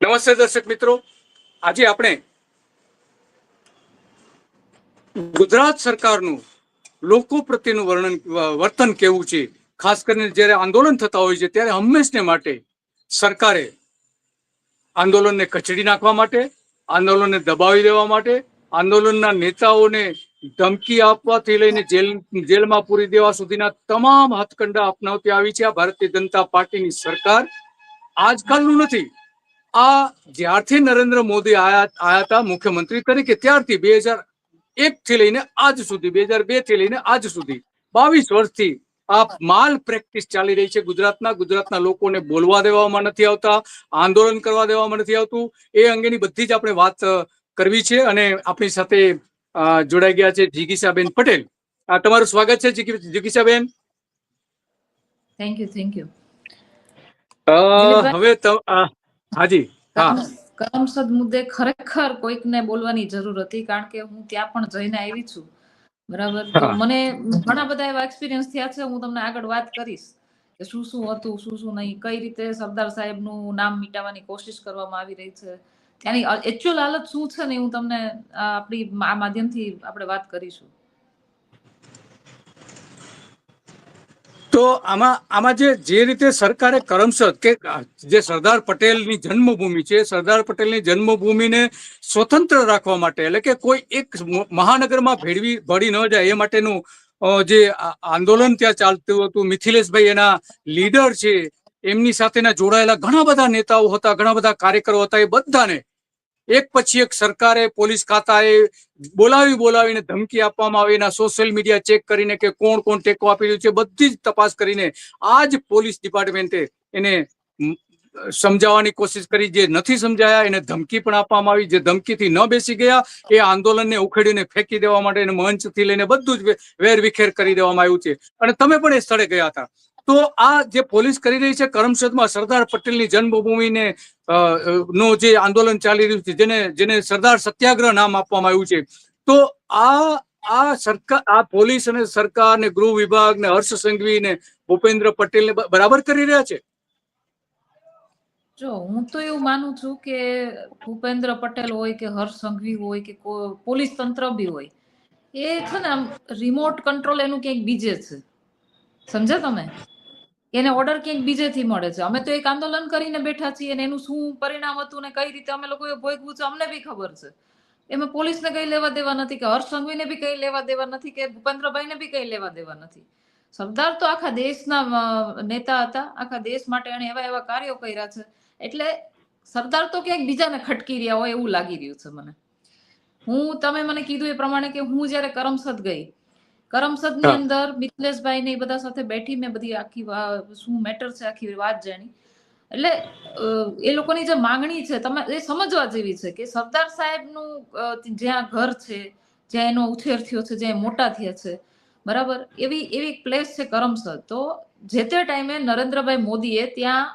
નમસ્તે દર્શક મિત્રો. આજે આપણે ગુજરાત સરકારનું લોકો પ્રત્યેનું વર્ણન, વર્તન કેવું છે? ખાસ કરીને જ્યારે આંદોલન થતા હોય છે, ત્યારે હંમેશને માટે સરકારે આંદોલનને કચડી નાખવા માટે, આંદોલનને દબાવી દેવા માટે, આંદોલનના નેતાઓને ધમકી આપવાથી લઈને જેલ, જેલમાં પૂરી દેવા સુધીના તમામ હાથકંડા અપનાવતી આવી છે આ ભારતીય જનતા પાર્ટીની સરકાર. આજકાલનું નથી. આ જ્યારથી નરેન્દ્ર મોદી આયા આયા હતા મુખ્યમંત્રી તરીકે ત્યારથી બે હજાર એક થી લઈને આજ સુધી બે હજાર બેથી લઈને આજ સુધી બાવીસ વર્ષથી આ માલ પ્રેક્ટિસ ચાલી રહી છે ગુજરાતના. ગુજરાતના લોકોને બોલવા દેવામાં નથી આવતા આંદોલન કરવા દેવામાં નથી આવતું. એ અંગેની બધી જ આપણે વાત કરવી છે અને આપણી સાથે જોડાઈ ગયા છે જીગીસાબેન પટેલ. આ તમારું સ્વાગત છે જીગી- જીગીસાબેન થેન્ક યુ થેન્ક યુ હવે હાજી હા. કરમસદ મુદ્દે ખરેખર કોઈકને બોલવાની જરૂર હતી કારણ કે હું ત્યાં પણ જઈને આવી છું. બરાબર? તો મને ઘણા બધા એવા એક્સપિરિયન્સ થયા છે હું તમને આગળ વાત કરીશ કે શું શું હતું શું શું નહીં કઈ રીતે સરદાર સાહેબનું નામ મિટાવવાની કોશિશ કરવામાં આવી રહી છે. ત્યાંની એકચ્યુઅલ હાલત શું છે ને હું તમને આપણી આ માધ્યમથી આપણે વાત કરીશું. તો આમાં આમાં જે જે રીતે સરકારે કરમસદ કે જે સરદાર પટેલની જન્મભૂમિ છે, સરદાર પટેલની જન્મભૂમિને સ્વતંત્ર રાખવા માટે, એટલે કે કોઈ એક મહાનગરમાં ભેળવી, ભળી ન જાય, એ માટેનું જે આંદોલન ત્યાં ચાલતું હતું, મિથિલેશભાઈ એના લીડર છે, એમની સાથેના જોડાયેલા ઘણા બધા નેતાઓ હતા, ઘણા બધા કાર્યકરો હતા, એ બધાને એક પછી એક સરકારે પોલીસ ખાતાએ બોલાવી બોલાવીને ધમકી આપવામાં આવી એના સોશિયલ મીડિયા ચેક કરીને કે કોણ કોણ ટેકો આપી રહ્યું છે, બધી જ તપાસ કરીને આ જ પોલીસ ડિપાર્ટમેન્ટે એને સમજાવવાની કોશિશ કરી. જે નથી સમજાયા, એને ધમકી પણ આપવામાં આવી. જે ધમકીથી ન બેસી ગયા, એ આંદોલનને ઉખેડીને ફેંકી દેવા માટે એને મંચથી લઈને બધું જ વેર વિખેર કરી દેવામાં આવ્યું છે. અને તમે પણ એ સ્થળે ગયા હતા. તો આ જે પોલીસ કરી રહી છે કરમસદમાં સરદાર પટેલની જન્મભૂમિને અ, જે આંદોલન ચાલી રહ્યું છે જેને જેને સરદાર સત્યાગ્રહ નામ આપવામાં આવ્યું છે તો આ આ સરકાર આ પોલીસ અને સરકાર ને ગૃહ વિભાગ ને હર્ષ સંઘવી ને ભૂપેન્દ્ર પટેલ ને બરાબર કરી રહ્યા છે? જો હું તો એવું માનું છું કે ભૂપેન્દ્ર પટેલ હોય કે હર્ષ સંઘવી હોય કે પોલીસ તંત્ર બી હોય એ છે ને આમ રિમોટ કંટ્રોલ એનું ક્યાંક બીજે છે. સમજ્યા તમે? એને ઓર્ડર ક્યાંક બીજેથી મળે છે. અમે તો એક આંદોલન કરીને બેઠા છીએ અને એનું શું પરિણામ હતું ને કઈ રીતે અમે લોકોએ ભોગવું છે, અમને બી ખબર છે. એમાં પોલીસને કઈ લેવા દેવા નથી કે હર્ષ સંઘવીને બી કઈ લેવા દેવા નથી કે ભૂપેન્દ્રભાઈને બી કઈ લેવા દેવા નથી. સરદાર તો આખા દેશના નેતા હતા. આખા દેશ માટે એણે એવા એવા કાર્યો કર્યા છે. એટલે સરદાર તો ક્યાંક બીજાને ખટકી રહ્યા હોય એવું લાગી રહ્યું છે મને. હું, તમે મને કીધું એ પ્રમાણે કે હું જ્યારે કરમસદ ગઈ કરમસદની અંદર મિથલેશભાઈ ને એ બધા સાથે બેઠી મેં બધી આખી શું મેટર છે આખી વાત જાણી. એટલે એ લોકોની જે માંગણી છે તમે એ સમજવા જેવી છે કે સરદાર સાહેબનું જ્યાં ઘર છે જ્યાં એનો ઉછેર થયો છે જ્યાં મોટા થયા છે બરાબર? એવી એવી એક પ્લેસ છે કરમસદ. તો જે તે ટાઈમે નરેન્દ્રભાઈ મોદીએ ત્યાં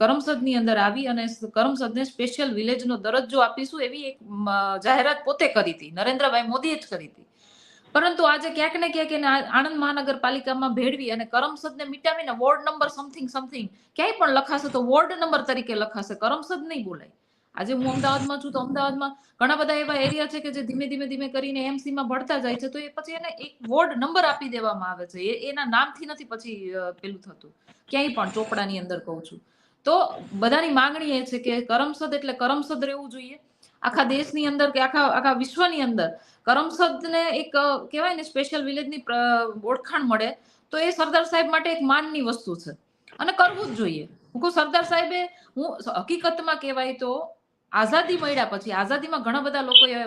કરમસદની અંદર આવી અને કરમસદને સ્પેશિયલ વિલેજનો દરજ્જો આપીશું એવી એક જાહેરાત પોતે કરી હતી. નરેન્દ્રભાઈ મોદીએ જ કરી હતી. પરંતુ આજે ક્યાંક ને ક્યાંક એને આણંદ મહાનગરપાલિકામાં ભેળવી અને કરમસદને મિટાવીને વોર્ડ નંબર સમથિંગ સમથિંગ ક્યાંય પણ લખાશે તો વોર્ડ નંબર તરીકે લખાશે. કરમસદ નહીં બોલાય. આજે હું અમદાવાદમાં છું તો અમદાવાદમાં ઘણા બધા એવા એરિયા છે કે જે ધીમે ધીમે ધીમે કરીને એમસીમાં ભળતા જાય છે તો એ પછી એને એક વોર્ડ નંબર આપી દેવામાં આવે છે. એ એના નામથી નથી પછી પેલું થતું. ક્યાંય પણ ચોપડાની અંદર કહું છું. તો બધાની માંગણી એ છે કે કરમસદ એટલે કરમસદ રહેવું જોઈએ. આખા દેશની અંદર કે આખા આખા વિશ્વની અંદર કરમસદને એક કહેવાય ને સ્પેશિયલ વિલેજની ઓળખાણ મળે તો એ સરદાર સાહેબ માટે એક માનની વસ્તુ છે. અને કરવું જ જોઈએ. હું કહું સરદાર સાહેબે હું હકીકતમાં કહેવાય તો આઝાદી મળ્યા પછી આઝાદીમાં ઘણા બધા લોકોએ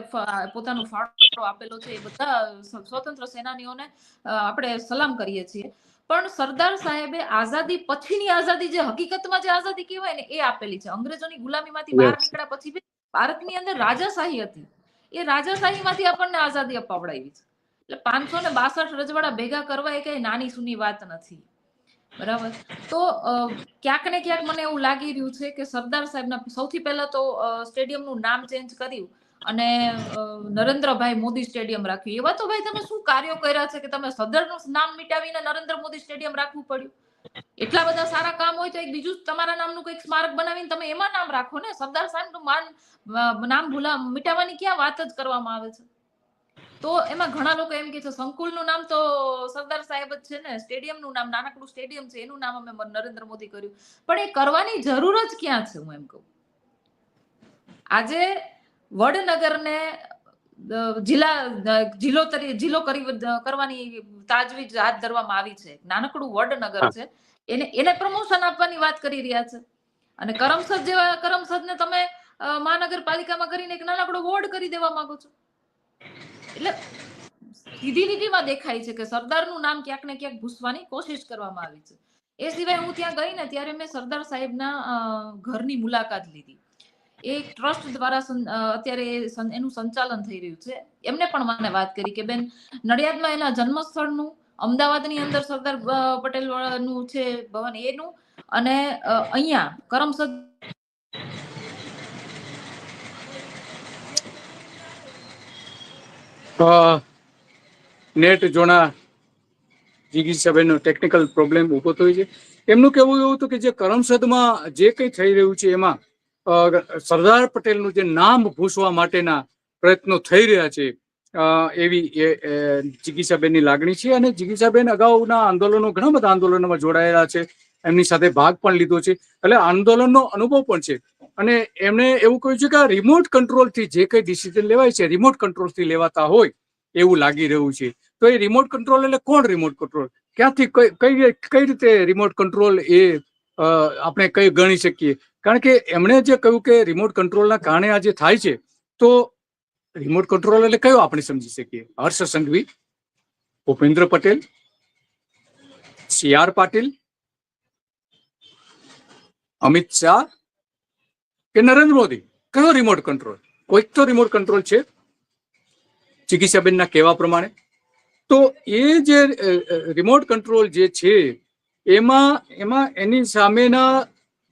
પોતાનો ફાળો આપેલો છે એ બધા સ્વતંત્ર સેનાનીઓને આપણે સલામ કરીએ છીએ. પણ સરદાર સાહેબે આઝાદી પછીની આઝાદી જે હકીકતમાં જે આઝાદી કહેવાય ને એ આપેલી છે. અંગ્રેજોની ગુલામીમાંથી બહાર નીકળ્યા પછી ભારતની અંદર રાજાશાહી હતી. એ રાજાશાહીમાંથી આપણને આઝાદી અપાવડાવી છે. એટલે પાંચસો ને બાસઠ રજવાડા ભેગા કરવા એ કઈ નાની સુની વાત નથી. બરાબર? તો ક્યાંક ને ક્યાંક મને એવું લાગી રહ્યું છે કે સરદાર સાહેબના સૌથી પહેલા તો સ્ટેડિયમનું નામ ચેન્જ કર્યું અને નરેન્દ્રભાઈ મોદી સ્ટેડિયમ રાખ્યું. એવા તો ભાઈ તમે શું કાર્યો કર્યા છે કે તમે સરદારનું નામ મિટાવીને નરેન્દ્ર મોદી સ્ટેડિયમ રાખવું પડ્યું? એટલા બધા સારા કામ હોય તો એક બીજું તમારા નામનું કંઈક સ્મારક બનાવીને તમે એમાં નામ રાખો ને? સરદાર સાહેબનું માન નામ ભૂલા, મિટાવવાની ક્યાં વાત જ કરવામાં આવે છે? તો એમાં ઘણા લોકો એમ કે છે, સંકુલનું નામ તો સરદાર સાહેબ જ છે ને? સ્ટેડિયમનું નામ, નાનકડું સ્ટેડિયમ છે, એનું નામ અમે નરેન્દ્ર મોદી કર્યું. પણ એ કરવાની જરૂર જ ક્યાં છે, હું એમ કહું? આજે વડનગરને જિલ્લા જિલ્લો જિલ્લો કરી કરવાની તાજવીજ હાથ ધરવામાં આવી છે. નાનકડું વડનગર છે. એને એને પ્રમોશન આપવાની વાત કરી રહ્યા છે. અને કરમસદ જેવા કરમસદને તમે અ, મહાનગરપાલિકામાં કરીને એક નાનકડો વોર્ડ કરી દેવા માંગો છો. એટલે સીધી લીટીમાં દેખાય છે કે સરદારનું નામ ક્યાંક ને ક્યાંક ભૂસવાની કોશિશ કરવામાં આવી છે. એ સિવાય હું ત્યાં ગઈ ને ત્યારે મેં સરદાર સાહેબના ઘરની મુલાકાત લીધી. એ ટ્રસ્ટ દ્વારા અત્યારે એનું સંચાલન થઈ રહ્યું છે. એમને પણ મને વાત કરી કે, બેન, નડિયાદમાં એના જન્મસ્થળનું, અમદાવાદની અંદર સરદાર પટેલનું છે ભવન એનું અને અહીંયા કરમસદ નેટ જોણા જિગીસાબેનનો ટેકનિકલ પ્રોબ્લેમ ઊભો થયો છે. એમનું કહેવું એવું હતું કે જે કરમસદમાં જે કંઈ થઈ રહ્યું છે એમાં સરદાર પટેલનું જે નામ ભૂસવા માટેના પ્રયત્નો થઈ રહ્યા છે એવી જિગીસાબેનની લાગણી છે અને જિગીસાબેન અગાઉના આંદોલનો ઘણા બધા આંદોલનોમાં જોડાયેલા છે, એમની સાથે ભાગ પણ લીધો છે, એટલે આંદોલનનો અનુભવ પણ છે. અને એમણે એવું કહ્યું છે કે આ રિમોટ કંટ્રોલથી જે કંઈ ડિસિઝન લેવાય છે રિમોટ કંટ્રોલથી લેવાતા હોય, એવું લાગી રહ્યું છે. તો એ રિમોટ કંટ્રોલ એટલે કોણ રિમોટ કંટ્રોલ ક્યાંથી કઈ કઈ રીતે રિમોટ કંટ્રોલ એ આપણે કઈ ગણી શકીએ? કારણ કે એમણે જે કહ્યું કે રિમોટ કંટ્રોલના કારણે આ જે થાય છે, તો રિમોટ કંટ્રોલ એટલે કયો આપણે સમજી શકીએ? હર્ષ સંઘવી, ભૂપેન્દ્ર પટેલ, સી આર પાટીલ, અમિત શાહ કે નરેન્દ્ર મોદી? કયો રિમોટ કંટ્રોલ કોઈક તો રિમોટ કંટ્રોલ છે. ચિકિત્સાબેનના કહેવા પ્રમાણે. તો એ જે રિમોટ કંટ્રોલ જે છે, એમાં એમાં એની સામેના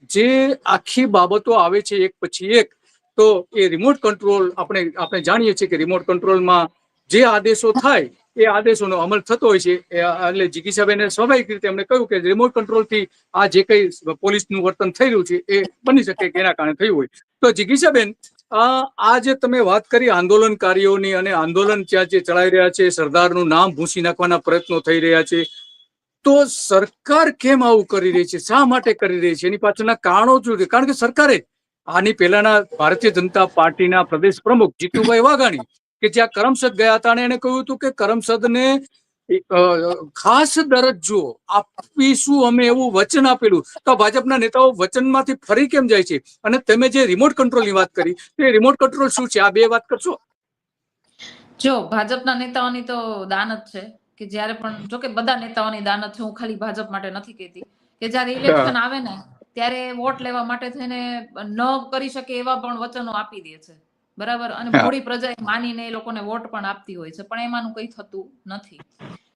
જે આખી બાબતો આવે છે એક પછી એક, તો એ રિમોટ કંટ્રોલ આપણે આપણે જાણીએ છીએ કે રિમોટ કંટ્રોલમાં જે આદેશો થાય, એ આદેશોનો અમલ થતો હોય છે. એ જીગી એટલે જિગીસાબેને સ્વાભાવિક રીતે એમણે કહ્યું કે રિમોટ કંટ્રોલથી આ જે કંઈ પોલીસનું વર્તન થઈ રહ્યું છે, એ બની શકે કે એના કારણે થયું હોય. તો જીગી આ આ જે તમે વાત કરી આંદોલનકારીઓની અને આંદોલન ત્યાં જે ચલાવી રહ્યા છે, સરદારનું નામ ભૂંસી નાખવાના પ્રયત્નો થઈ રહ્યા છે તો સરકાર કેમ આવું કરી રહી છે? શા માટે કરી રહી છે? એની પાછળના કારણો શું કારણ કે સરકારે આની પહેલાના ભારતીય જનતા પાર્ટીના પ્રદેશ પ્રમુખ જીતુભાઈ વાઘાણી, કે જ્યાં કરમસદ ગયા હતા એને કહ્યું હતું કે કરમસદને ખાસ દરજ્જો આપીશું, અમે એવું વચન આપેલું. તો ભાજપના નેતાઓ વચનમાંથી ફરી કેમ જાય છે? અને તમે જે રિમોટ કંટ્રોલની વાત કરી, તે રિમોટ કંટ્રોલ શું છે? આ બે વાત કરશો? જો, ભાજપના નેતાઓની તો દાન જ છે. કે જ્યારે પણ જો કે બધા નેતાઓની દાનત છે હું ખાલી ભાજપ માટે નથી કહેતી કે જ્યારે ઇલેક્શન આવે ને ત્યારે વોટ લેવા માટે થઈને ન કરી શકે એવા પણ વચનો આપી દે છે. બરાબર? અને મોડી પ્રજા એ માનીને એ લોકોને વોટ પણ આપતી હોય છે પણ એમાંનું કંઈ થતું નથી.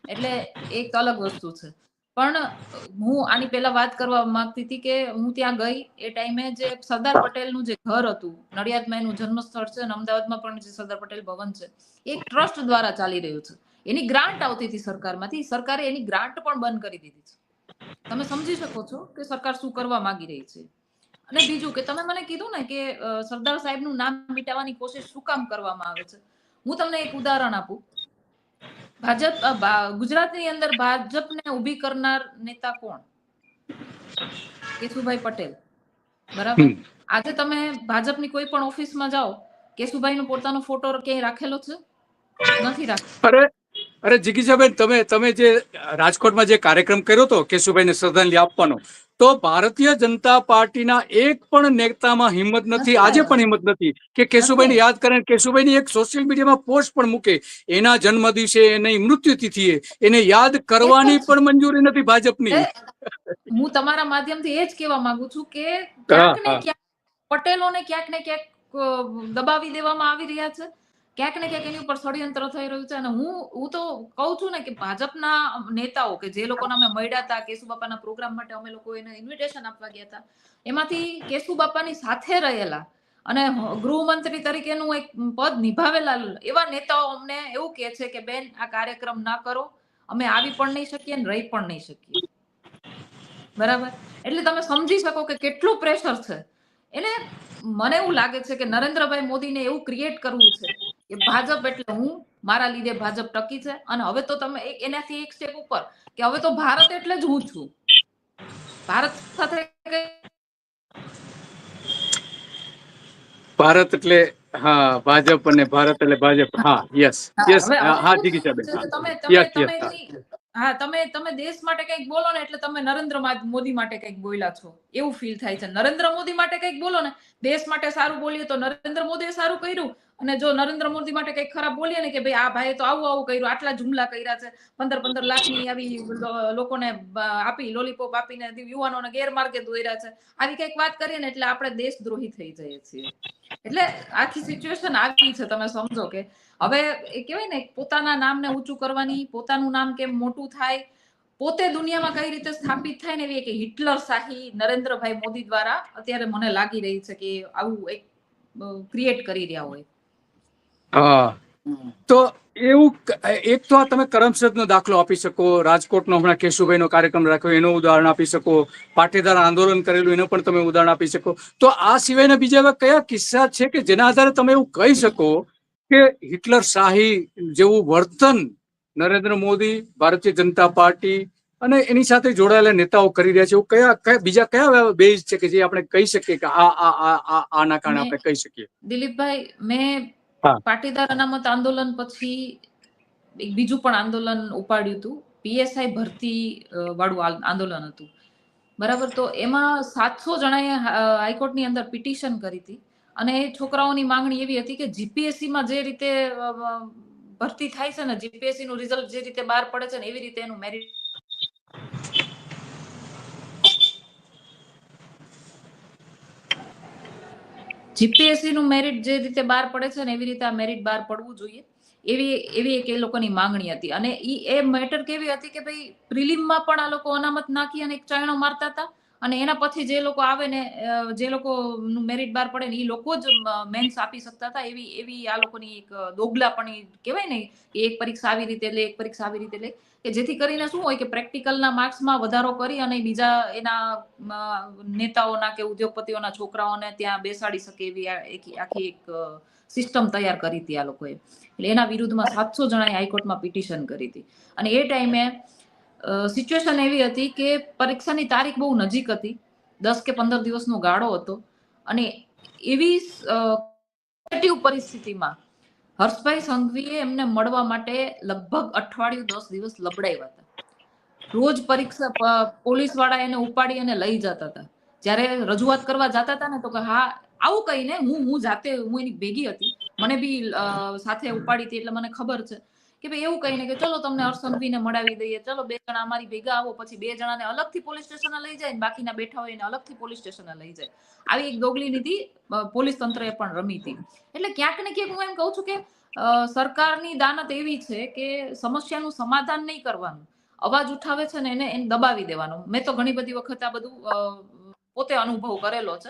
એટલે એક અલગ વસ્તુ છે. પણ હું આની પહેલા વાત કરવા માંગતી હતી કે હું ત્યાં ગઈ એ ટાઈમે જે સરદાર પટેલનું જે ઘર હતું નડિયાદમાં એનું જન્મસ્થળ છે અને અમદાવાદમાં પણ જે સરદાર પટેલ ભવન છે એક ટ્રસ્ટ દ્વારા ચાલી રહ્યું છે. એની ગ્રાન્ટ આવતી હતી સરકારમાંથી. સરકારે એની ગ્રાન્ટ પણ બંધ કરી દીધી છે. તમે સમજી શકો છો કે સરકાર શું કરવા માંગી રહી છે. અને બીજું કે તમે મને કીધું ને કે સરદાર સાહેબનું નામ મિટાવવાની કોશિશ શું કામ કરવામાં આવે છે? હું તમને એક ઉદાહરણ આપું. ભાજપ ગુજરાતની અંદર ભાજપને ઊભી કરનાર નેતા કોણ? કેશુભાઈ પટેલ. બરાબર? આજે તમે ભાજપની કોઈ પણ ઓફિસમાં જાઓ કેશુભાઈનો પોતાનો ફોટો ક્યાંય રાખેલો છે? નથી અરે અરે જિગીજાબેન તમે તમે જે રાજકોટમાં જે કાર્યક્રમ કર્યો હતો કેશુભાઈને શ્રદ્ધાંજલિ આપવાનો તો ભારતીય જનતા પાર્ટીના એક પણ નેતામાં હિંમત નથી આજે પણ હિંમત નથી. કે કેશુભાઈને ને યાદ કરે કેશુભાઈની એક સોશિયલ મીડિયામાં પોસ્ટ પણ મૂકે એના જન્મ દિવસે એની મૃત્યુ તિથિએ એને યાદ કરવાની પણ મંજૂરી નથી ભાજપની. હું તમારા માધ્યમથી એ જ કહેવા માંગુ છું કે ક્યાંક ને ક્યાંક પટેલોને ક્યાંક ને ક્યાંક દબાવી દેવામાં આવી રહ્યા છે. ક્યાંક ને ક્યાંક એની ઉપર ષડયંત્ર થઈ રહ્યું છે અને હું હું તો કહું છું ને કે ભાજપના નેતાઓ કે જે લોકોને અમે મળ્યા હતા, કેશુબાપાના પ્રોગ્રામ માટે અમે લોકો એને ઇન્વિટેશન આપવા ગયા હતા, એમાંથી કેશુબાપાની સાથે રહેલા અને ગૃહમંત્રી તરીકેનું એક પદ નિભાવેલા એવા નેતાઓ અમને એવું કહે છે કે, બેન, આ કાર્યક્રમ ના કરો, અમે આવી પણ નહીં શકીએ અને રહી પણ નહીં શકીએ. બરાબર? એટલે તમે સમજી શકો કે કેટલું પ્રેશર છે. એને મને એવું લાગે છે કે નરેન્દ્રભાઈ મોદીને એવું ક્રિએટ કરવું છે. કે ભાજપ એટલે હું મારા લીધે ભાજપ ટકી છે. અને હવે તો તમે એનાથી એક સ્ટેપ ઉપર કે હવે તો ભારત એટલે જ હું છું. ભારત સાથે ભારત એટલે હા ભાજપ અને ભારત એટલે ભાજપ. હા યસ યસ હા જીગી હા. તમે તમે હા. તમે તમે દેશ માટે કંઈક બોલો ને એટલે તમે નરેન્દ્ર મોદી માટે કંઈક બોલ્યા છો. એવું ફીલ થાય છે. નરેન્દ્ર મોદી માટે કંઈક બોલો ને દેશ માટે સારું બોલીએ તો નરેન્દ્ર મોદીએ સારું કર્યું. અને જો નરેન્દ્ર મોદી માટે કંઈક ખરાબ બોલીએ ને કે ભાઈ આ ભાઈ તો આવું આવું કર્યું, આટલા જુમલા કર્યા છે, પંદર પંદર લાખની આવી લોકોને આપી લોલીપોપ આપીને યુવાનોને ગેરમાર્ગે દોર્યા છે. આવી કંઈક વાત કરીએ ને એટલે આપણે દેશદ્રોહી થઈ જઈએ છીએ. એટલે આખી સિચ્યુએશન આવી છે, તમે સમજો કે. હવે એ કહેવાય ને, પોતાના નામને ઊંચું કરવાની, પોતાનું નામ કેમ મોટું થાય? પોતે દુનિયામાં કઈ રીતે સ્થાપિત થાય ને એવી એક હિટલર શાહી નરેન્દ્રભાઈ મોદી દ્વારા અત્યારે મને લાગી રહી છે કે આવું એક ક્રિએટ કરી રહ્યા હોય. હા. તો એવું એક તો આ તમે કરમસદનો દાખલો આપી શકો રાજકોટનો હમણાં કેશુભાઈનો કાર્યક્રમ રાખ્યો એનું ઉદાહરણ આપી શકો પાટીદાર આંદોલન કરેલું એનું પણ તમે ઉદાહરણ આપી શકો. તો આ સિવાયના બીજા એવા કયા કિસ્સા છે કે જેના આધારે તમે એવું કહી શકો કે હિટલર શાહી જેવું વર્તન નરેન્દ્ર મોદી ભારતીય જનતા પાર્ટી અને એની સાથે જોડાયેલા નેતાઓ કરી રહ્યા છે? એવું કયા કયા બીજા કયા બેઝ છે કે જે આપણે કહી શકીએ કે આ આ આ આના કારણે આપણે કહી શકીએ? દિલીપભાઈ મેં. પાટીદાર અનામત આંદોલન પછી એક બીજું પણ આંદોલન ઉપાડ્યું હતું. પીએસઆઈ ભરતી વાળું આંદોલન હતું. બરાબર? તો એમાં સાતસો જણાએ હાઈકોર્ટની અંદર પિટિશન કરી હતી. અને એ છોકરાઓની માંગણી એવી હતી કે જીપીએસસી માં જે રીતે ભરતી થાય છે ને જીપીએસસી નું રિઝલ્ટ જે રીતે બહાર પડે છે ને, એવી રીતે એનું મેરિટ જીપીએસસી નું મેરિટ જે રીતે બહાર પડે છે ને એવી રીતે આ મેરિટ બહાર પડવું જોઈએ. એવી એવી એક એ લોકોની માંગણી હતી. અને એ મેટર કેવી હતી કે ભાઈ, પ્રિલિમમાં પણ આ લોકો અનામત નાખી અને એક ચાયણો મારતા હતા. અને એના પછી જે લોકો આવે ને જે લોકો મેરિટ બહાર પડે ને એ લોકો જ મેન્સ આપી શકતા હતા. એવી એવી આ લોકોની એક દોગલાપણી કહેવાય ને, કે એક પરીક્ષા આવી રીતે લે, એક પરીક્ષા આવી રીતે લે, કે જેથી કરીને શું હોય કે પ્રેક્ટિકલના માર્ક્સમાં વધારો કરી અને બીજા એના નેતાઓના કે ઉદ્યોગપતિઓના છોકરાઓને ત્યાં બેસાડી શકે એવી આખી એક સિસ્ટમ તૈયાર કરી હતી આ લોકોએ. એટલે એના વિરુદ્ધમાં સાતસો જણાએ હાઈકોર્ટમાં પિટિશન કરી હતી. અને એ ટાઈમે સિચ્યુએશન એવી હતી કે પરીક્ષાની તારીખ બહુ નજીક હતી. દસ કે પંદર દિવસનો ગાળો હતો. અને એવી પરિસ્થિતિમાં હર્ષભાઈ સંઘવીએ એમને મળવા માટે લગભગ અઠવાડિયું દસ દિવસ લબડાવ્યા હતા. રોજ પરીક્ષા પોલીસવાળા એને ઉપાડી અને લઈ જતા હતા. જ્યારે રજૂઆત કરવા જતા હતા ને તો કે, હા, આવું કહીને હું હું જાતે, હું એની ભેગી હતી. મને બી સાથે ઉપાડી હતી એટલે મને ખબર છે. કે ભાઈ એવું કહીને કે ચલો તમને હર્ષંઘવીને મળાવી દઈએ, ચલો બે જણા અમારી ભેગા આવો, પછી બે જણાને અલગથી પોલીસ સ્ટેશને લઈ જાય બાકીના બેઠા હોય એને અલગથી પોલીસ સ્ટેશને લઈ જાય. આવી એક દોગલી નીતિ પોલીસ તંત્રએ પણ રમી હતી. એટલે ક્યાંક ને ક્યાંક હું એમ કહું છું કે સરકારની દાનત એવી છે કે સમસ્યાનું સમાધાન નહીં કરવાનું. અવાજ ઉઠાવે છે ને એને એને દબાવી દેવાનો. મેં તો ઘણી બધી વખત આ બધું પોતે અનુભવ કરેલો છે.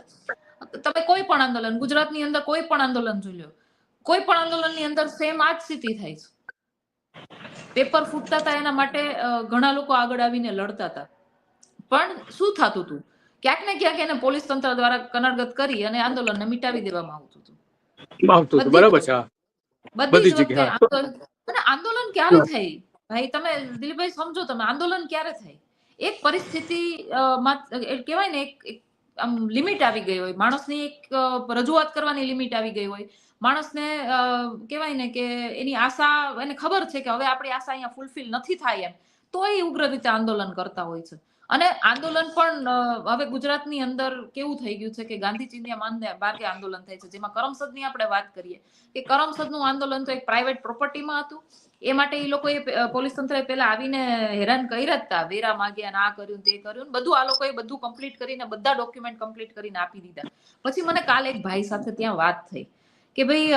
તમે કોઈ પણ આંદોલન, ગુજરાતની અંદર કોઈ પણ આંદોલન જોઈ લો. કોઈ પણ આંદોલનની અંદર સેમ આ જ સ્થિતિ થાય છે. પેપર ફૂટતા હતા એના માટે ઘણા લોકો આગળ આવીને લડતા હતા. પણ શું થતું હતું ક્યાંક ને ક્યાંક એને પોલીસ તંત્ર દ્વારા કનડગત કરી અને આંદોલનને મિટાવી દેવામાં આવતું હતું. આવતું હતું બધી બરાબર છે બધી જગ્યાએ, આંદોલન અને આંદોલન ક્યારે થાય ભાઈ તમે દિલીપભાઈ સમજો તમે આંદોલન ક્યારે થાય એક પરિસ્થિતિ કહેવાય ને એક આમ લિમિટ આવી ગઈ હોય. માણસની એક રજૂઆત કરવાની લિમિટ આવી ગઈ હોય. માણસને કહેવાય ને કે એની આશા, એને ખબર છે કે હવે આપણી આશા અહીંયા ફૂલફિલ નથી થાય એમ. તો એ ઉગ્ર રીતે આંદોલન કરતા હોય છે. અને આંદોલન પણ હવે ગુજરાતની અંદર કેવું થઈ ગયું છે કે ગાંધીજીની માનને માર્ગે આંદોલન થાય છે. જેમાં કરમસદની આપણે વાત કરીએ, કે કરમસદનું આંદોલન તો એક પ્રાઇવેટ પ્રોપર્ટીમાં હતું. એ માટે એ લોકોએ પોલીસ તંત્રએ પહેલા આવીને હેરાન કર્યા હતા વેરા માગ્યા આ કર્યું તે કર્યું બધું આ લોકોએ બધું કમ્પ્લીટ કરીને, બધા ડોક્યુમેન્ટ કમ્પ્લીટ કરીને આપી દીધા. પછી મને કાલે એક ભાઈ સાથે ત્યાં વાત થઈ. કે ભાઈ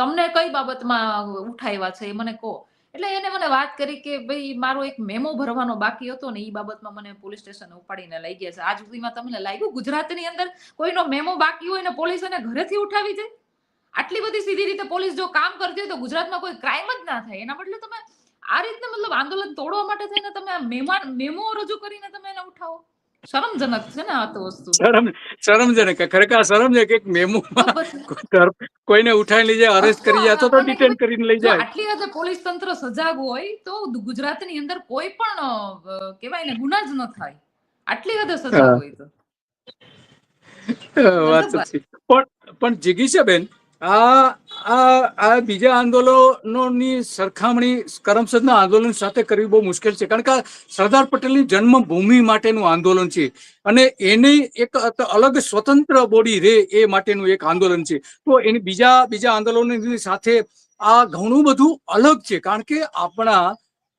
તમને કઈ બાબતમાં ઉઠાવ્યા છે એ મને કહો. એટલે એને મને વાત કરી કે ભાઈ, મારો એક મેમો ભરવાનો બાકી હતો ને એ બાબતમાં મને પોલીસ સ્ટેશન ઉપાડીને લઈ ગયા છે. આજ સુધીમાં તમને લાગ્યું ગુજરાતની અંદર કોઈનો મેમો બાકી હોય ને પોલીસ એને ઘરેથી ઉઠાવી જાય આટલી બધી સીધી રીતે પોલીસ જો કામ કરતી હોય તો ગુજરાતમાં કોઈ ક્રાઇમ જ ના થાય. એના બદલે તમે આ રીતના મતલબ આંદોલન તોડવા માટે થઈને તમે મેમો રજૂ કરીને તમે એને ઉઠાવો. શરમજનક છે ને આ તો વસ્તુ. શરમ શરમજનક. ખરેખર શરમ છે કે એક મેમો. કોઈને ઉઠાવી લઈ જાય અરેસ્ટ કરી જાય તો તો ડિટેન કરીને લઈ જાય. આટલી હદે પોલીસ તંત્ર સજાગ હોય તો ગુજરાતની અંદર કોઈ પણ કહેવાય ને ગુના જ ન થાય. આટલી હદે સજાગ હોય તો. વાત પણ પણ પણ જિગીશાબેન આ આ આ બીજા આંદોલનોની સરખામણી કરમસદના આંદોલન સાથે કરવી બહુ મુશ્કેલ છે. કારણ કે સરદાર પટેલની જન્મભૂમિ માટેનું આંદોલન છે અને એની એક અલગ સ્વતંત્ર બોડી રે એ માટેનું એક આંદોલન છે. તો એની બીજા બીજા આંદોલનની સાથે આ ઘણું બધું અલગ છે. કારણ કે આપણા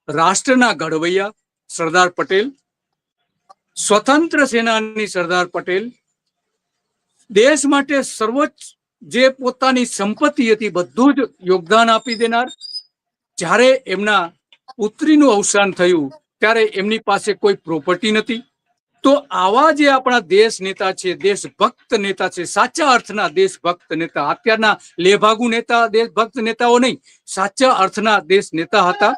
રાષ્ટ્રના ઘડવૈયા સરદાર પટેલ, સ્વતંત્ર સેનાની સરદાર પટેલ, દેશ માટે સર્વોચ્ચ જે પોતાની સંપત્તિ હતી બધું જ યોગદાન આપી દેનાર. જ્યારે એમના પુત્રીનું અવસાન થયું, ત્યારે એમની પાસે કોઈ પ્રોપર્ટી નથી. તો આવા જે આપણા દેશ નેતા છે, દેશભક્ત નેતા છે, સાચા અર્થના દેશભક્ત નેતા, અત્યારના લેભાગુ નેતા, દેશભક્ત નેતાઓ નહીં, સાચા અર્થના દેશ નેતા હતા,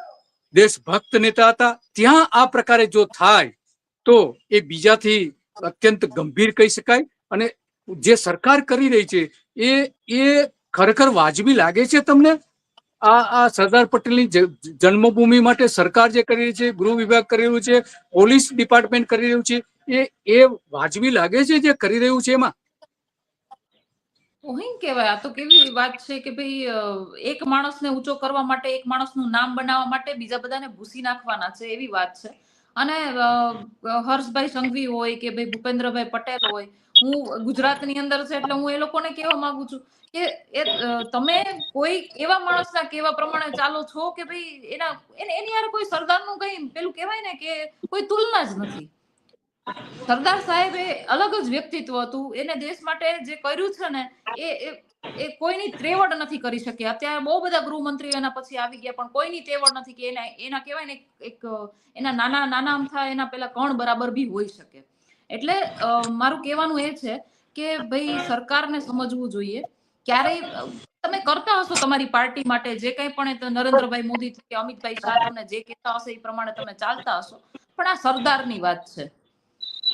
દેશભક્ત નેતા હતા. ત્યાં આ પ્રકારે જો થાય, તો એ બીજાથી અત્યંત ગંભીર કહી શકાય અને જે સરકાર કરી રહી છે, એ એ ખરેખર વાજબી લાગે છે તમને? આ આ સરદાર પટેલની જન્મભૂમિ માટે સરકાર જે કરી રહી છે, ગૃહ વિભાગ કરી રહ્યું છે, પોલીસ ડિપાર્ટમેન્ટ કરી રહ્યું છે, એ એ વાજબી લાગે છે જે કરી રહ્યું છે એમાં? તોહીન કહેવાય, આ તો કેવી વાત છે કે ભાઈ એક માણસને ઊંચો કરવા માટે, એક માણસનું નામ બનાવવા માટે બીજા બધાને ભૂસી નાખવાના છે એવી વાત છે. અને હર્ષભાઈ સંઘવી હોય કે ભાઈ ભૂપેન્દ્રભાઈ પટેલ હોય હું ગુજરાતની અંદર છે એટલે હું એ લોકોને કહેવા માંગુ છું કે એ તમે કોઈ એવા માણસના કેવા પ્રમાણે ચાલો છો કે ભાઈ એના, એને યાર કોઈ સરદારનું કઈ પેલું કહેવાય ને કે કોઈ તુલના જ નથી. સરદાર સાહેબ એ અલગ જ વ્યક્તિત્વ હતું. એને દેશ માટે જે કર્યું છે ને, એ, એ- કોઈની ત્રેવડ નથી કરી શક્યા અત્યારે બહુ બધા ગૃહમંત્રીઓ એના પછી આવી ગયા, પણ કોઈની ત્રેવડ નથી કે એના એના કહેવાય ને એક એના નાના નાના અમથા એના પેલા કણ બરાબર બી હોઈ શકે. એટલે મારું કહેવાનું એ છે કે ભાઈ સરકારને સમજવું જોઈએ. ક્યારેય તમે કરતા હશો તમારી પાર્ટી માટે જે કંઈ પણ નરેન્દ્રભાઈ મોદી કે અમિતભાઈ શાહ જે કહેતા હશે એ પ્રમાણે તમે ચાલતા હશો. પણ આ સરદારની વાત છે.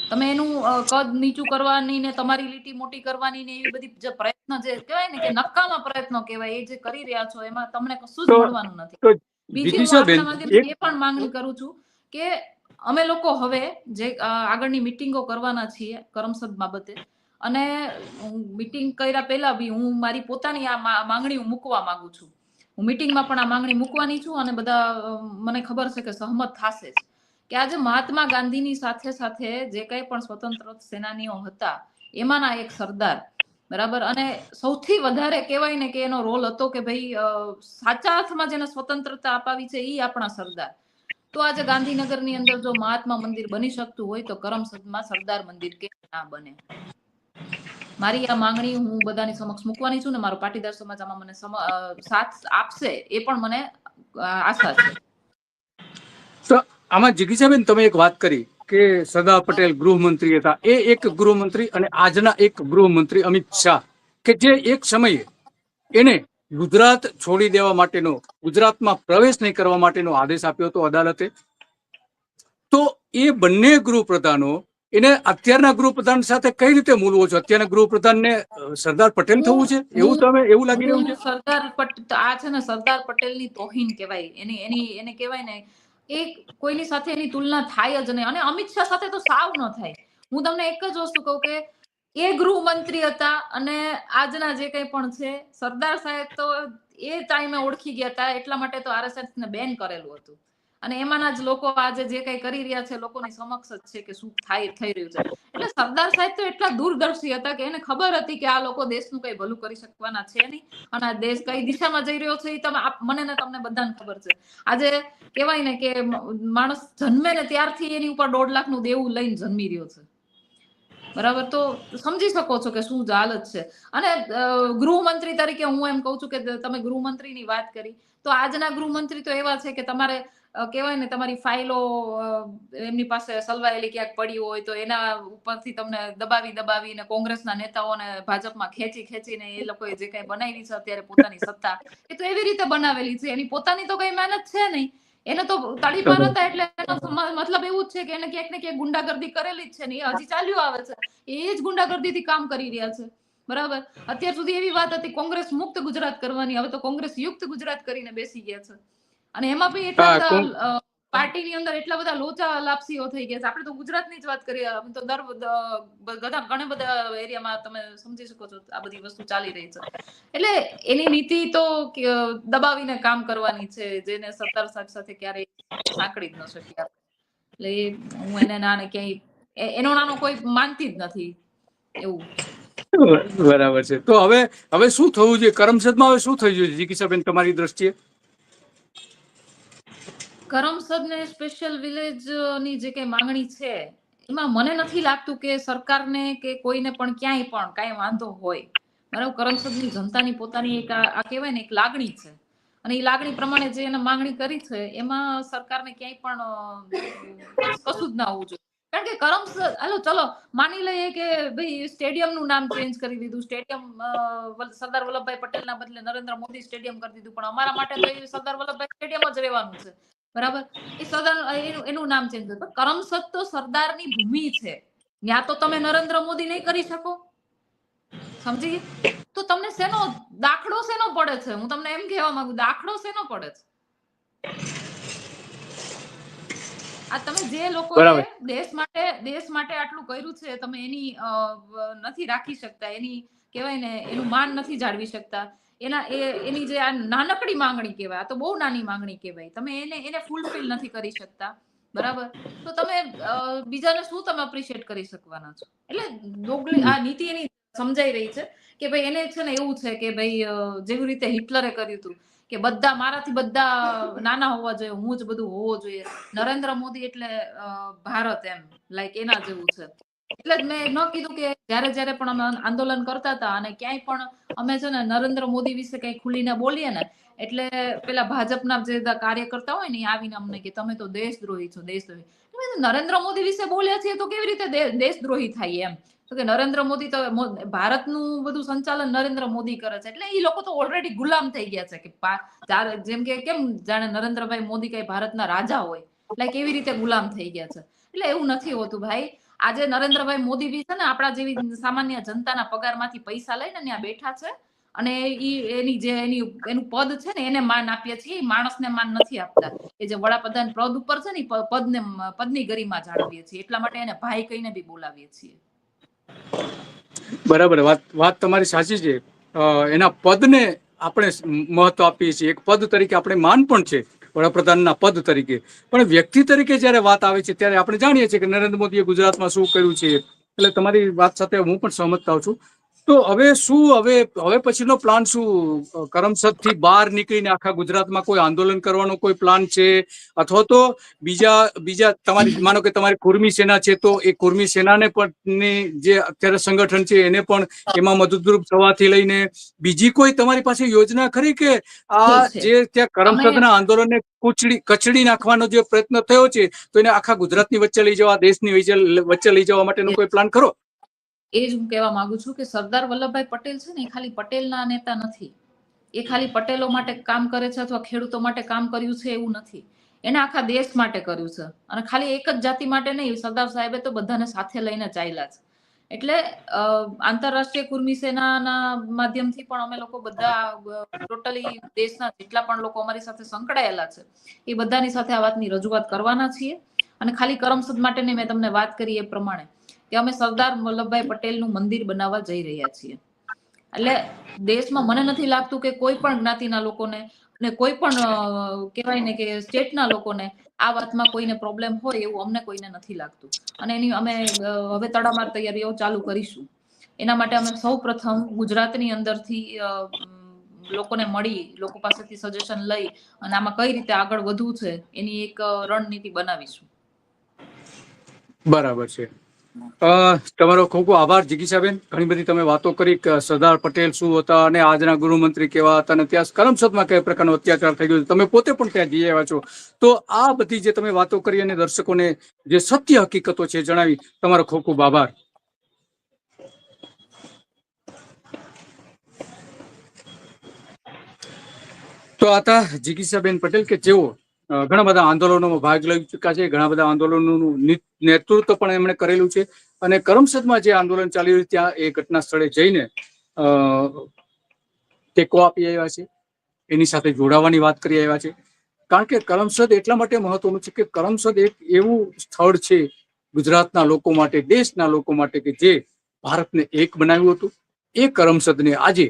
તમે એનું કદ નીચું કરવાની ને તમારી લીટી મોટી કરવાની ને એવી બધી જે પ્રયત્ન જે કહેવાય ને કે નકામા પ્રયત્નો કહેવાય એ જે કરી રહ્યા છો એમાં તમને કશું જ મળવાનું નથી. બીજી હું એ પણ માંગણી કરું છું કે અમે લોકો હવે જે આગળની મિટિંગો કરવાના છીએ કરમસદ બાબતે, અને મિટિંગ કર્યા પહેલા બી હું મારી પોતાની આ માંગણી હું મૂકવા માંગુ છું. હું મિટિંગમાં પણ આ માંગણી મૂકવાની છું અને બધા મને ખબર છે કે સહમત થશે જ. કે આજે મહાત્મા ગાંધીની સાથે સાથે જે કંઈ પણ સ્વતંત્ર સેનાનીઓ હતા, એમાંના એક સરદાર, બરાબર? અને સૌથી વધારે કહેવાય ને કે એનો રોલ હતો કે ભાઈ સાચા અર્થમાં જેને સ્વતંત્રતા અપાવી છે એ આપણા સરદાર. તો આજે ગાંધીનગરની અંદર જો મહાત્મા મંદિર બની શકતું હોય તો કરમસદમાં સરદાર મંદિર કે ના બને? મારી આ માંગણી હું બધાની સમક્ષ મૂકવાની છું ને મારો પાટીદાર સમાજ આમાં મને સાથ આપશે એ પણ મને આશા છે. તો આમાં જિગીશાબેન તમે એક વાત કરી કે સરદાર પટેલ ગૃહમંત્રી હતા. એ એક ગૃહમંત્રી અને આજના એક ગૃહમંત્રી અમિત શાહ કે જે એક સમયે એને ગુજરાત છોડી દેવા માટેનો ગુજરાતમાં પ્રવેશ નહીં કરવા માટેનો આદેશ આપ્યો હતો અદાલતે. તો એ બંને ગૃહપ્રધાનો એને અત્યારના ગૃહપ્રધાન સાથે કઈ રીતે મૂલવો છો? અત્યારના ગૃહપ્રધાનને સરદાર પટેલ થવું છે? એવું તમે એવું લાગી રહ્યું છે? સરદાર આ છે ને સરદાર પટેલની તોહીન કહેવાય. એની એની એને કહેવાય ને એ કોઈની સાથે એની તુલના થાય જ નહીં. અને અમિત શાહ સાથે તો સાવ ન થાય. હું તમને એક જ વસ્તુ કહું કે એ ગૃહમંત્રી હતા અને આજના જે કંઈ પણ છે, સરદાર સાહેબ તો એ ટાઈમે ઓળખી ગયા હતા, એટલા માટે તો આરએસએસ ને બેન કરેલું હતું. અને એમાંના જ લોકો આજે જે કઈ કરી રહ્યા છે, લોકોની સમક્ષ જ છે કે શું થાય, થઈ રહ્યું છે. એટલે સરદાર સાહેબ તો એટલા દૂરદર્શી હતા કે એને ખબર હતી કે આ લોકો દેશનું કઈ ભલું કરી શકવાના છે નહીં. અને આ દેશ કઈ દિશામાં જઈ રહ્યો છે એ તમે મને ને તમને બધાને ખબર છે. આજે કહેવાય ને કે માણસ જન્મે ને ત્યારથી એની ઉપર દોઢ લાખનું દેવું લઈને જન્મી રહ્યો છે. બરાબર? તો સમજી શકો છો કે શું હાલત છે. અને ગૃહમંત્રી તરીકે હું એમ કહું છું કે તમે ગૃહમંત્રીની વાત કરી. તો આજના ગૃહમંત્રી તો એવા છે કે તમારે કહેવાય ને તમારી ફાઇલો એમની પાસે સલવાયેલી ક્યાંક પડી હોય તો એના ઉપરથી તમને દબાવી દબાવીને કોંગ્રેસના નેતાઓને ભાજપમાં ખેંચી ખેંચીને એ લોકોએ જે કઈ બનાવી છે અત્યારે પોતાની સત્તા, એ તો એવી રીતે બનાવેલી છે. એની પોતાની તો કઈ મહેનત છે નહીં. એને તો તળીપાર હતા એટલે મતલબ એવું જ છે કે એને ક્યાંક ને ક્યાંક ગુંડાગર્દી કરેલી જ છે ને એ હજી ચાલ્યું આવે છે. એ જ ગુંડાગર્દી થી કામ કરી રહ્યા છે. બરાબર? અત્યાર સુધી એવી વાત હતી કોંગ્રેસ મુક્ત ગુજરાત કરવાની હવે તો કોંગ્રેસ યુક્ત ગુજરાત કરીને બેસી ગયા છે. અને એમાં બી એટલા પાર્ટીની અંદર એટલા બધા લોચા લાપસીઓ થઈ ગયા છે. આપણે તો ગુજરાતની જ વાત કરીએ આમ તો દર બધા, ઘણા બધા એરિયામાં તમે સમજી શકો છો આ બધી વસ્તુ ચાલી રહી છે. એટલે એની નીતિ તો દબાવીને કામ કરવાની છે, જેને સત્તર સાહેબ સાથે ક્યારેય સાંકળી જ ન શક્યા એટલે હું એને નાને ક્યાંય એનો નાનો કોઈ માનતી જ નથી એવું. બરાબર છે. તો હવે હવે શું થવું જોઈએ? કરમસદમાં હવે શું થઈ ગયું છે જીકી સાહેબ તમારી દ્રષ્ટિએ? કરમસદ ને સ્પેશિયલ વિલેજની જે કઈ માંગણી છે, એમાં મને નથી લાગતું કે સરકારને કે કોઈને પણ ક્યાંય પણ કાંઈ વાંધો હોય. બરાબર કરમસદની જનતાની પોતાની એક આ કહેવાય ને એક લાગણી છે. અને એ લાગણી પ્રમાણે જે એને માંગણી કરી છે, એમાં સરકારને ક્યાંય પણ કશું જ ના હોવું જોઈએ. કારણ કે કરમસદ હાલો, ચલો, માની લઈએ કે ભાઈ સ્ટેડિયમનું નામ ચેન્જ કરી દીધું, સ્ટેડિયમ સરદાર વલ્લભભાઈ પટેલના બદલે નરેન્દ્ર મોદી સ્ટેડિયમ કરી દીધું, પણ અમારા માટે તો સરદાર વલ્લભભાઈ સ્ટેડિયમ જ રહેવાનું છે. બરાબર? એ સદન એનું એનું નામ ચેન્જ થયું કરમસદ તો સરદારની ભૂમિ છે. ત્યાં તો તમે નરેન્દ્ર મોદી નહીં કરી શકો. સમજી તો તમને શેનો દાખલો શેનો પડે છે? હું તમને એમ કહેવા માંગુ દાખલો શેનો પડે છે? આ તમે જે લોકો દેશ માટે દેશ માટે આટલું કર્યું છે તમે એની નથી રાખી શકતા. એની કહેવાય ને એનું માન નથી જાળવી શકતા. એના એ, એની જે આ નાનકડી માંગણી કહેવાય, આ તો બહુ નાની માંગણી કહેવાય. તમે એને એને ફૂલફિલ નથી કરી શકતા. બરાબર? તો તમે બીજાને શું તમે અપ્રિશિએટ કરી શકવાના છો? એટલે ડોગલી આ નીતિ એની સમજાઈ રહી છે કે ભાઈ એને છે ને એવું છે કે ભાઈ જેવી રીતે હિટલરે કર્યું હતું કે બધા મારાથી બધા નાના હોવા જોઈએ, હું જ બધું હોવો જોઈએ. નરેન્દ્ર મોદી એટલે ભારત એમ લાઈક એના જેવું છે. એટલે જ મેં ન કીધું કે જયારે જયારે પણ અમે આંદોલન કરતા હતા અને ક્યાંય પણ અમે છે ને નરેન્દ્ર મોદી વિશે કઈ ખુલીને બોલીએ ને, એટલે પેલા ભાજપના જે કાર્યકર્તા હોય ને આવીને અમને કે તમે તો દેશદ્રોહી છો, દેશદ્રોહી. નરેન્દ્ર મોદી વિશે બોલ્યા છીએ તો કેવી રીતે દેશદ્રોહી થાય એમ? તો કે નરેન્દ્ર મોદી તો ભારતનું બધું સંચાલન નરેન્દ્ર મોદી કરે છે, એટલે એ લોકો તો ઓલરેડી ગુલામ થઈ ગયા છે કે જેમ કે કેમ જાણે નરેન્દ્રભાઈ મોદી કઈ ભારતના રાજા હોય, લાઈક એવી રીતે ગુલામ થઈ ગયા છે. એટલે એવું નથી હોતું ભાઈ. આજે નરેન્દ્રભાઈ મોદી બી છે ને આપણા જેવી સામાન્ય જનતાના પગારમાંથી પૈસા લઈને ત્યાં બેઠા છે અને ઈ એની જે એની એનું પદ છે ને એને માન આપીએ છીએ માણસને માન નથી આપતા. એ જે વડાપ્રધાન પદ ઉપર છે ને પદને પદની ગરિમા જાળવીએ છીએ. એટલા માટે એને ભાઈ કહીને બી બોલાવીએ છીએ. બરાબર. વાત વાત તમારી સાચી છે. એના પદને આપણે મહત્વ આપીએ છીએ. એક પદ તરીકે આપણે માન પણ છે. વડાપ્રધાનના પદ તરીકે. પણ વ્યક્તિ તરીકે જ્યારે વાત આવે છે, ત્યારે આપણે જાણીએ છીએ કે નરેન્દ્ર મોદીએ ગુજરાતમાં શું કર્યું છે. એટલે તમારી વાત સાથે હું પણ સહમત થાઉં છું. તો હવે શું? હવે હવે પછીનો પ્લાન શું? કરમસદથી બહાર નીકળીને આખા ગુજરાતમાં કોઈ આંદોલન કરવાનો કોઈ પ્લાન છે? અથવા તો બીજા બીજા તમારી માનો કે તમારી કુર્મી સેના છે તો એ કુર્મી સેનાને પણ જે અત્યારે સંગઠન છે એને પણ એમાં મદદરૂપ થવાથી લઈને બીજી કોઈ તમારી પાસે યોજના ખરી કે આ જે ત્યાં કરમસદના આંદોલનને કુચડી કચડી નાખવાનો જે પ્રયત્ન થયો છે તો એને આખા ગુજરાતની વચ્ચે લઈ જવા દેશની વચ્ચે- વચ્ચે લઈ જવા માટેનો કોઈ પ્લાન ખરો? એ જ હું કહેવા માંગુ છું કે સરદાર વલ્લભભાઈ પટેલ છે ને, એ ખાલી પટેલના નેતા નથી. એ ખાલી પટેલો માટે કામ કરે છે અથવા ખેડૂતો માટે કામ કર્યું છે એવું નથી. એને આખા દેશ માટે કર્યું છે. અને ખાલી એક જ જાતિ માટે નહીં, સરદાર સાહેબે તો બધાને સાથે લઈને ચાલ્યા છે. એટલે આંતરરાષ્ટ્રીય કુર્મી સેનાના માધ્યમથી પણ અમે લોકો બધા ટોટલી દેશના જેટલા પણ લોકો અમારી સાથે સંકળાયેલા છે, એ બધાની સાથે આ વાતની રજૂઆત કરવાના છીએ. અને ખાલી કરમસદ માટેની મેં તમને વાત કરી એ પ્રમાણે. કે અમે સરદાર વલ્લભભાઈ પટેલનું મંદિર બનાવવા જઈ રહ્યા છીએ. એટલે દેશમાં મને નથી લાગતું કે કોઈ પણ જ્ઞાતિના લોકોને અને કોઈ પણ કહેવાય ને કે સ્ટેટના લોકોને આ વાતમાં કોઈને પ્રોબ્લેમ હોય એવું અમને કોઈને નથી લાગતું. અને એની અમે હવે તડામાર તૈયારીઓ ચાલુ કરીશું. એના માટે અમે સૌ પ્રથમ ગુજરાતની અંદરથી લોકોને મળી, લોકો પાસેથી સજેશન લઈ અને આમાં કઈ રીતે આગળ વધવું છે એની એક રણનીતિ બનાવીશું. બરાબર છે. તમારો ખૂબ ખૂબ આભાર જિગીશાબેન ઘણી બધી તમે વાતો કરી સરદાર પટેલ શું હતા અને આજના ગૃહમંત્રી કેવા હતા અને ત્યાં કરમસદમાં કયા પ્રકારનો અત્યાચાર થઈ ગયો તમે પોતે પણ ત્યાં જઈ આવ્યા છો. તો આ બધી જે તમે વાતો કરી અને દર્શકોને જે સત્ય હકીકતો છે જણાવી, તમારો ખૂબ ખૂબ આભાર. તો આતા હતા જિગીશાબેન પટેલ કે જેઓ ઘણા બધા આંદોલનોમાં ભાગ લઈ ચૂક્યા છે, ઘણા બધા આંદોલનોનું નેતૃત્વ પણ એમણે કરેલું છે અને કરમસદમાં જે આંદોલન ચાલી રહ્યું ત્યાં એ ઘટના સ્થળે જઈને ટેકો આપી આવ્યા છે. એની સાથે જોડાવાની વાત કરી આવ્યા છે. કારણ કે કરમસદ એટલા માટે મહત્વનું છે કે કરમસદ એક એવું સ્થળ છે ગુજરાતના લોકો માટે, દેશના લોકો માટે કે જે ભારતને એક બનાવ્યું હતું. એ કરમસદને આજે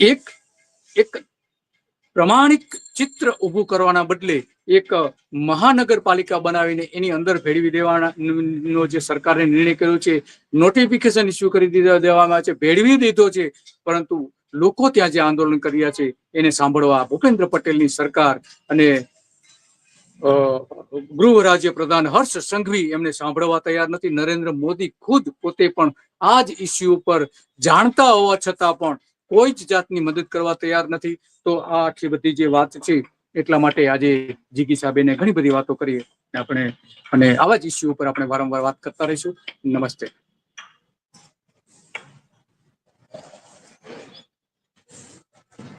એક એક પ્રમાણિક ચિત્ર ઊભું કરવાના બદલે એક મહાનગરપાલિકા બનાવીને એની અંદર ભેળવી દેવાના જે સરકારે નિર્ણય કર્યો છે નોટિફિકેશન ઇસ્યુ કરી દીધા દેવામાં છે, ભેળવી દીધો છે, પરંતુ લોકો ત્યાં જે આંદોલન કરી રહ્યા છે, એને સાંભળવા ભૂપેન્દ્ર પટેલની સરકાર અને ગૃહ રાજ્ય પ્રધાન હર્ષ સંઘવી એમને સાંભળવા તૈયાર નથી. નરેન્દ્ર મોદી ખુદ પોતે પણ આ જ ઇસ્યુ ઉપર જાણતા હોવા છતાં પણ કોઈ જ જાતની મદદ કરવા તૈયાર નથી. તો આ આટલી બધી જે વાત છે, એટલા માટે આજે જીગી સાહેબે ઘણી બધી વાતો કરીએ. આપણે અને આવા જ ઇસ્યુ ઉપર આપણે વારંવાર વાત કરતા રહીશું. નમસ્તે.